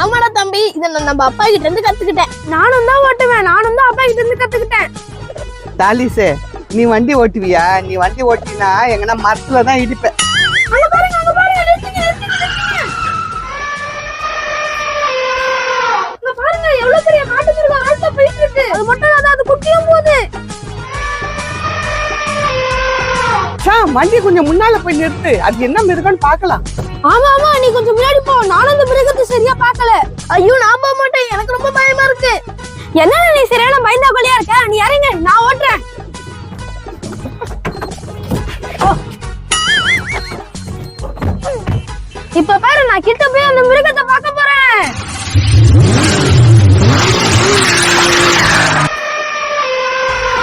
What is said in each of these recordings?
ஆமாடா தம்பி இத நம்ம அப்பா கிட்ட இருந்து கத்துக்கிட்டேன். நானும் தான் ஓட்டுவேன் நானும் தான் அப்பா கிட்ட இருந்து கத்துக்கிட்டேன். தாலிசே நீ வண்டி ஓட்டுவியா? நீ வண்டி ஓட்டினா எங்கன்னா மரத்துல தான் இடிப்ப ஷாம் வண்டி கொஞ்சம் முன்னால போய் நிறுத்து. அது என்ன மிருகம்னு பார்க்கலாம். ஆமா ஆமா நீ கொஞ்சம் முன்னாடி போ. நானும் இந்த மிருகத்தை சரியா பார்க்கல. ஐயோ நான் போக மாட்டேன். எனக்கு ரொம்ப பயமா இருக்கு. என்ன நீ சரியான பயந்தா கொள்ளையா இருக்க? நீ இறங்க நான் ஓட்டுறேன். இப்ப பாரு நான் கிட்ட போய் அந்த மிருகத்தை பார்க்க போறேன்.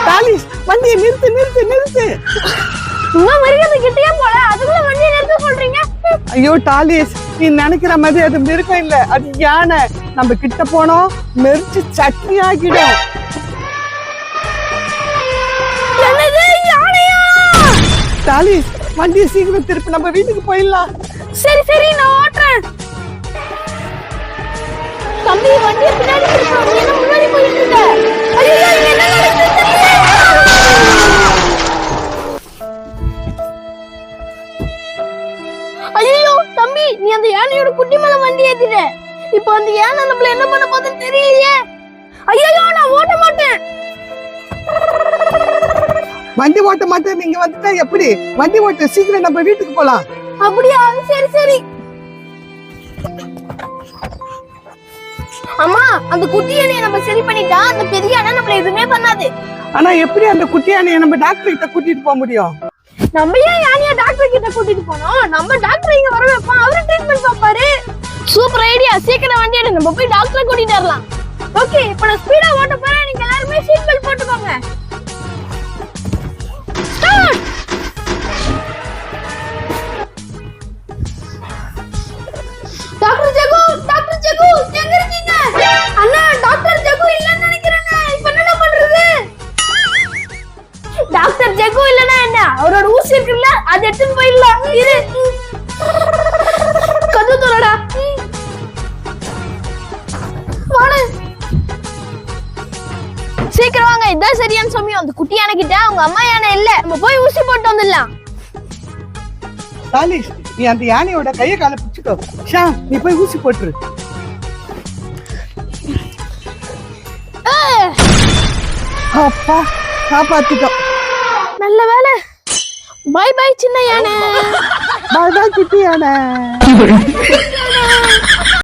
தாலிஸ் வண்டியை நிறுத்து நிறுத்து நிறுத்து. ஐயோ டாலிஸ் நீ நினைக்கிற மாதிரி அது மிருகம் இல்ல. அது யானை. நம்ம கிட்ட போனோம் மெரிச்சு சட்னி ஆகிடும். டாலிஸ் வண்டியை சீக்கிரம் திருப்பி நம்ம வீட்டுக்கு போயிடலாம். சரி சரி நான் ஓட்டுறேன். தம்பி வண்டியை நீ அந்த யானையோட குட்டி மேல வண்டி ஏத்திட்ட இப்போ அந்த யானை நம்மள என்ன பண்ண போகுதுன்னு தெரியலையே. ஐயோ நான் ஓட்ட மாட்டேன். வண்டி ஓட்ட மாட்டேன் நீங்க வந்துட்டா எப்படி? வண்டி ஓட்ட சீக்கிரம் நம்ம வீட்டுக்கு போலாம். அப்படியா? சரி சரி. அம்மா அந்த குட்டி யானையை நம்ம சரி பண்ணிட்டா அந்த பெரிய யானை நம்மள எதுவுமே பண்ணாது. ஆனா எப்படி அந்த குட்டி யானையை நம்ம டாக்டர் கிட்ட கூட்டிட்டு போக முடியும்? நம்ம ஏன் யானைய டாக்டர் கிட்ட கூட்டிட்டு போனோம். நம்ம டாக்டர் இங்க வர வைப்போம். அவரு ட்ரீட்மெண்ட் பாப்பாரு சூப்பர் ஐடியா சீக்கிரம் வண்டி எடு நம்ம போய் டாக்டரை கூட்டிட்டு வரலாம். ஓகே இப்போ நான் ஸ்பீடா ஓட்ட போறேன். நீங்க எல்லாருமே சீட் பெல்ட் போட்டுக்கோங்க. அவரோட ஊசி இருக்குல்ல அது எடுத்துன்னு போயிடலாம். இரு. கது தோலடா சீக்கிரம் வாங்க இதான் சரியான சமயம் அந்த குட்டி யானை கிட்ட அவங்க அம்மா யானை இல்ல. நம்ம போய் ஊசி போட்டு வந்துடலாம். தாலிஸ் நீ அந்த யானையோட கையை காலை பிடிச்சிக்கோ. ஷாம் நீ போய் ஊசி போட்டுரு. அப்பா காப்பாத்திட்டோம். நல்ல வேலை. சின்ன யானை. பாய் பாய் குட்டி யானை.